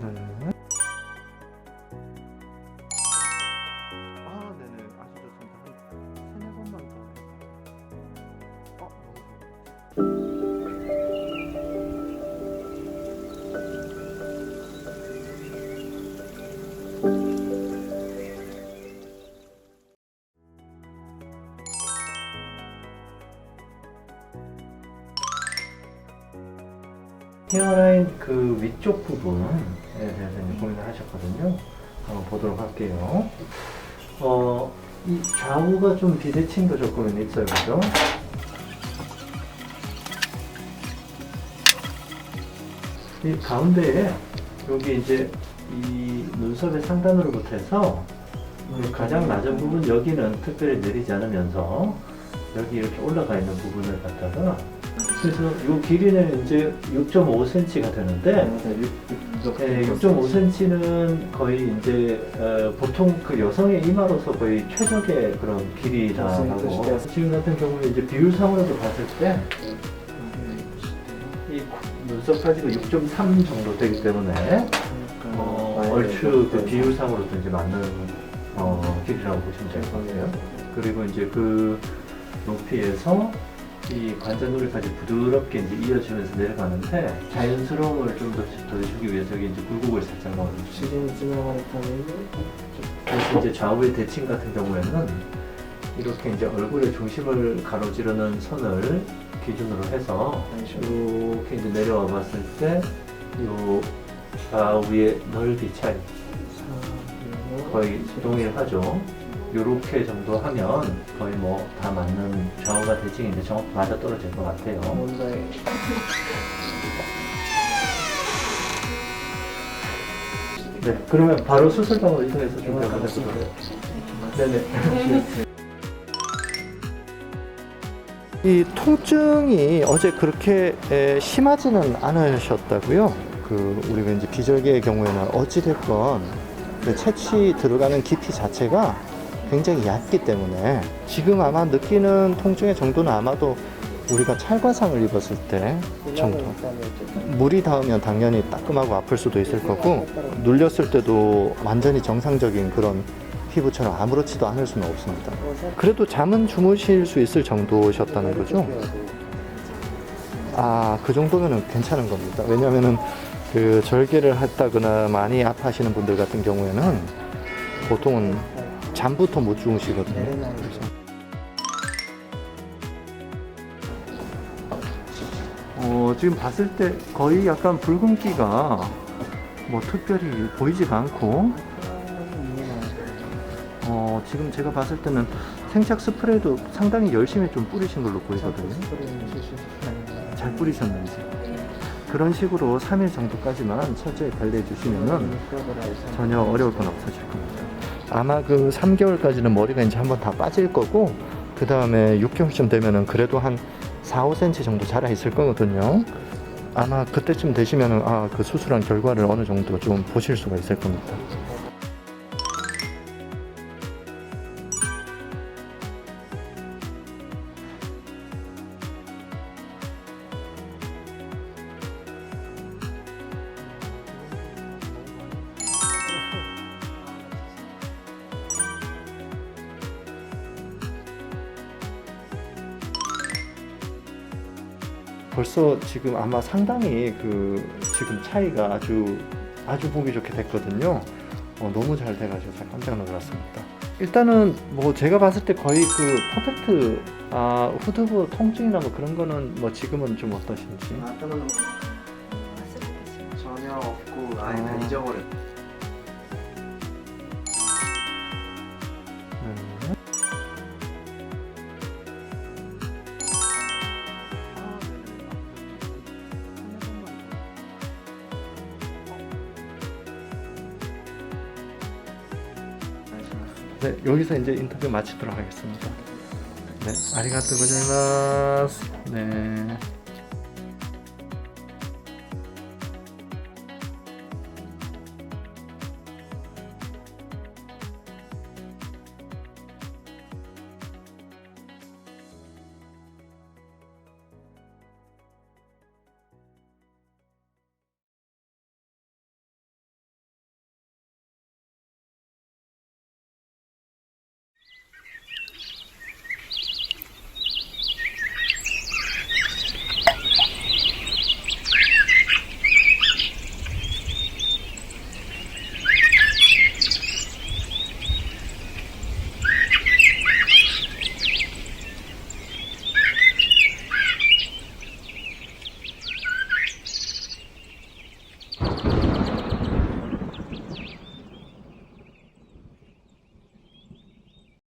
네. 헤어라인 그 위쪽 부분에 대해서 이제 고민을 하셨거든요. 한번 보도록 할게요. 어, 이 좌우가 좀 비대칭도 조금 있어요, 그죠? 이 가운데에 여기 이제 이 눈썹의 상단으로부터 해서 이 가장 낮은 부분 여기는 특별히 내리지 않으면서 여기 이렇게 올라가 있는 부분을 갖다가 그래서 이 길이는 이제 6.5cm가 되는데 네, 6.5cm는 거의 이제 어, 보통 그 여성의 이마로서 거의 최적의 그런 길이라고 지금 같은 경우에 이제 비율상으로도 봤을 때 이 눈썹 사지가 6.3 정도 되기 때문에 어, 얼추 그 비율상으로도 이제 맞는 어, 길이라고 보시면 될 것 같아요. 그리고 이제 그 높이에서 이 관자놀이까지 부드럽게 이제 이어지면서 내려가는데 자연스러움을 좀 더 더해주기 위해서 여기 이제 굴곡을 살짝 넣어주시고 지금 지나가는 그래서 이제 좌우의 대칭 같은 경우에는 이렇게 이제 얼굴의 중심을 가로지르는 선을 기준으로 해서 이렇게 이제 내려와 봤을 때 요 좌우의 넓이 차이 거의 동일하죠. 요렇게 정도 하면 거의 뭐 다 맞는 좌우가 대칭이 이제 정확히 맞아 떨어질 것 같아요. 뭔가에 네, 그러면 바로 수술방으로 이동해서 준비 한번 해보도록 네네. 이 통증이 어제 그렇게 에, 심하지는 않으셨다고요? 그 우리 왠지 비절개의 경우에는 어찌 됐건 그 채취 들어가는 깊이 자체가 굉장히 얕기 때문에 지금 아마 느끼는 통증의 정도는 아마도 우리가 찰과상을 입었을 때 정도 물이 닿으면 당연히 따끔하고 아플 수도 있을 거고 눌렸을 때도 완전히 정상적인 그런 피부처럼 아무렇지도 않을 수는 없습니다. 그래도 잠은 주무실 수 있을 정도셨다는 거죠? 아, 그 정도면은 괜찮은 겁니다. 왜냐면은 그 절개를 했다거나 많이 아파하시는 분들 같은 경우에는 보통은 잠부터 못 주무시거든요. 어, 지금 봤을 때 거의 약간 붉은기가 뭐 특별히 보이지가 않고 어, 지금 제가 봤을 때는 생착 스프레이도 상당히 열심히 좀 뿌리신 걸로 보이거든요. 잘 뿌리셨는지. 그런 식으로 3일 정도까지만 철저히 관리해 주시면은 전혀 어려울 건 없으실 겁니다. 아마 그 3개월까지는 머리가 이제 한번 다 빠질 거고, 그 다음에 6개월쯤 되면은 그래도 한 4, 5cm 정도 자라 있을 거거든요. 아마 그때쯤 되시면은 아, 그 수술한 결과를 어느 정도 좀 보실 수가 있을 겁니다. 벌써 지금 아마 상당히 그 지금 차이가 아주 아주 보기 좋게 됐거든요. 어, 너무 잘 돼가지고 깜짝 놀랐습니다. 일단은 뭐 제가 봤을 때 거의 그 퍼펙트 아, 후두부 통증이나 뭐 그런 거는 뭐 지금은 좀 어떠신지. 아까는 전혀 없고 아예 다 아. 잊어버렸. 네, 여기서 이제 인터뷰 마치도록 하겠습니다. 네, 아리가또 고자이마스. 네.